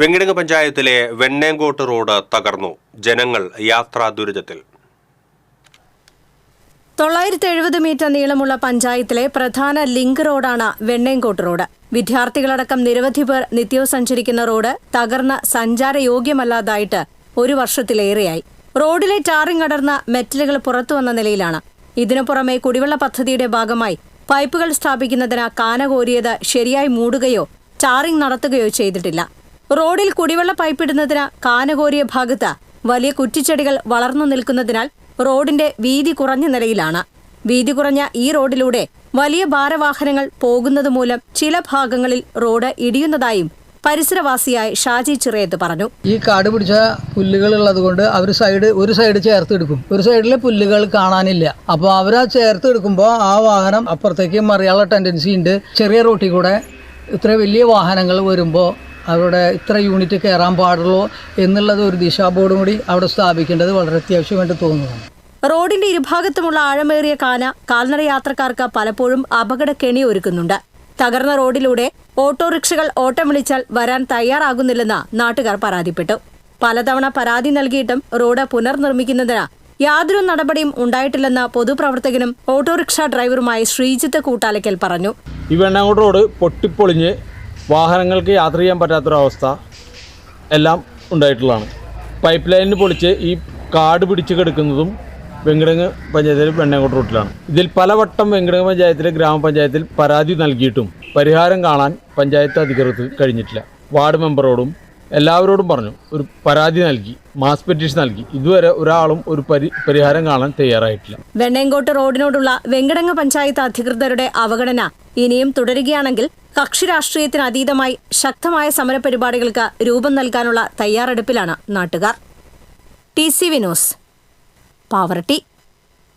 വെങ്കിടങ്ങ് പഞ്ചായത്തിലെ വെണ്ണേങ്കോട്ട് റോഡ് തകർന്നു. ജനങ്ങൾ യാത്രാ ദുരിതത്തിൽ. തൊള്ളായിരത്തി എഴുപത് മീറ്റർ നീളമുള്ള പഞ്ചായത്തിലെ പ്രധാന ലിങ്ക് റോഡാണ് വെണ്ണേങ്കോട്ട് റോഡ്. വിദ്യാർത്ഥികളടക്കം നിരവധി പേർ നിത്യവും സഞ്ചരിക്കുന്ന റോഡ് തകർന്ന സഞ്ചാരയോഗ്യമല്ലാതായിട്ട് ഒരു വർഷത്തിലേറെയായി. റോഡിലെ ടാറിംഗ് അടർന്ന മെറ്റലുകൾ പുറത്തു വന്ന നിലയിലാണ്. ഇതിനു പുറമെ കുടിവെള്ള പദ്ധതിയുടെ ഭാഗമായി പൈപ്പുകൾ സ്ഥാപിക്കുന്നതിന് കാന കോരിയത് ശരിയായി മൂടുകയോ ടാറിംഗ് നടത്തുകയോ ചെയ്തിട്ടില്ല. റോഡിൽ കുടിവെള്ള പൈപ്പിടുന്നതിന് കാനകോരിയ ഭാഗത്ത് വലിയ കുറ്റിച്ചെടികൾ വളർന്നു നിൽക്കുന്നതിനാൽ റോഡിന്റെ വീതി കുറഞ്ഞ നിലയിലാണ്. വീതി കുറഞ്ഞ ഈ റോഡിലൂടെ വലിയ ഭാരവാഹനങ്ങൾ പോകുന്നത് മൂലം ചില ഭാഗങ്ങളിൽ റോഡ് ഇടിയുന്നതായും പരിസരവാസിയായ ഷാജി ചിറയത്ത് പറഞ്ഞു. ഈ കാട് പിടിച്ച പുല്ലുകൾ ഉള്ളത് കൊണ്ട് അവർ സൈഡ് ഒരു സൈഡ് ചേർത്ത് എടുക്കും. ഒരു സൈഡിലെ പുല്ലുകൾ കാണാനില്ല. അപ്പോൾ അവരാ ചേർത്ത് എടുക്കുമ്പോൾ ആ വാഹനം അപ്പുറത്തേക്ക് മറിയാനുള്ള ടെൻഡൻസി ഉണ്ട്. ചെറിയ റോട്ടിൽ കൂടെ ഇത്ര വലിയ വാഹനങ്ങൾ വരുമ്പോൾ അവിടെ ഇത്ര യൂണിറ്റ് കയറാൻ പാടുള്ളൂ എന്നുള്ളത് ഒരു ദിശാബോർഡും കൂടി അവിടെ സ്ഥാപിക്കേണ്ടത് വളരെ അത്യാവശ്യമായിട്ട് തോന്നുന്നു. റോഡിന്റെ ഇരുഭാഗത്തുമുള്ള ആഴമേറിയ കാന കാൽനട യാത്രക്കാർക്ക് പലപ്പോഴും അപകട കെണി ഒരുക്കുന്നുണ്ട്. തകർന്ന റോഡിലൂടെ ഓട്ടോറിക്ഷകൾ ഓട്ടം വിളിച്ചാൽ വരാൻ തയ്യാറാകുന്നില്ലെന്ന് നാട്ടുകാർ പരാതിപ്പെട്ടു. പലതവണ പരാതി നൽകിയിട്ടും റോഡ് പുനർനിർമ്മിക്കുന്നതിന് യാതൊരു നടപടിയും ഉണ്ടായിട്ടില്ലെന്ന് പൊതുപ്രവർത്തകനും ഓട്ടോറിക്ഷ ഡ്രൈവറുമായ ശ്രീജിത്ത് കൂട്ടാലക്കൽ പറഞ്ഞു. ഈ വെണ്ണാങ്കോട് റോഡ് പൊട്ടിപ്പൊളിഞ്ഞ് വാഹനങ്ങൾക്ക് യാത്ര ചെയ്യാൻ പറ്റാത്തൊരവസ്ഥ എല്ലാം ഉണ്ടായിട്ടുള്ളതാണ്. പൈപ്പ് ലൈനിന് പൊളിച്ച് ഈ കാട് പിടിച്ച് കിടക്കുന്നതും വെങ്കിടങ്ങ് പഞ്ചായത്തിലെ വെണ്ണാങ്കോട് റൂട്ടിലാണ്. ഇതിൽ പലവട്ടം വെങ്കിടങ്ങ് പഞ്ചായത്തിലെ ഗ്രാമപഞ്ചായത്തിൽ പരാതി നൽകിയിട്ടും പരിഹാരം കാണാൻ പഞ്ചായത്ത് അധികൃതർക്ക് കഴിഞ്ഞിട്ടില്ല. വാർഡ് മെമ്പറോടും എല്ലാവരോടും പറഞ്ഞു ഒരു പരാതി നൽകി മാസ് പെറ്റീഷൻ നൽകി. ഇതുവരെ ഒരാളും ഒരു പരി പരിഹാരം കാണാൻ തയ്യാറായിട്ടില്ല. വെണ്ണേങ്കോട്ട് റോഡിനോടുള്ള വെങ്കടങ്ങ പഞ്ചായത്ത് അധികൃതരുടെ അവഗണന ഇനിയും തുടരുകയാണെങ്കിൽ കക്ഷി രാഷ്ട്രീയത്തിന് അതീതമായി ശക്തമായ സമരപരിപാടികൾക്ക് രൂപം നൽകാനുള്ള തയ്യാറെടുപ്പിലാണ് നാട്ടുകാർ. T C Vinos Pavaratty.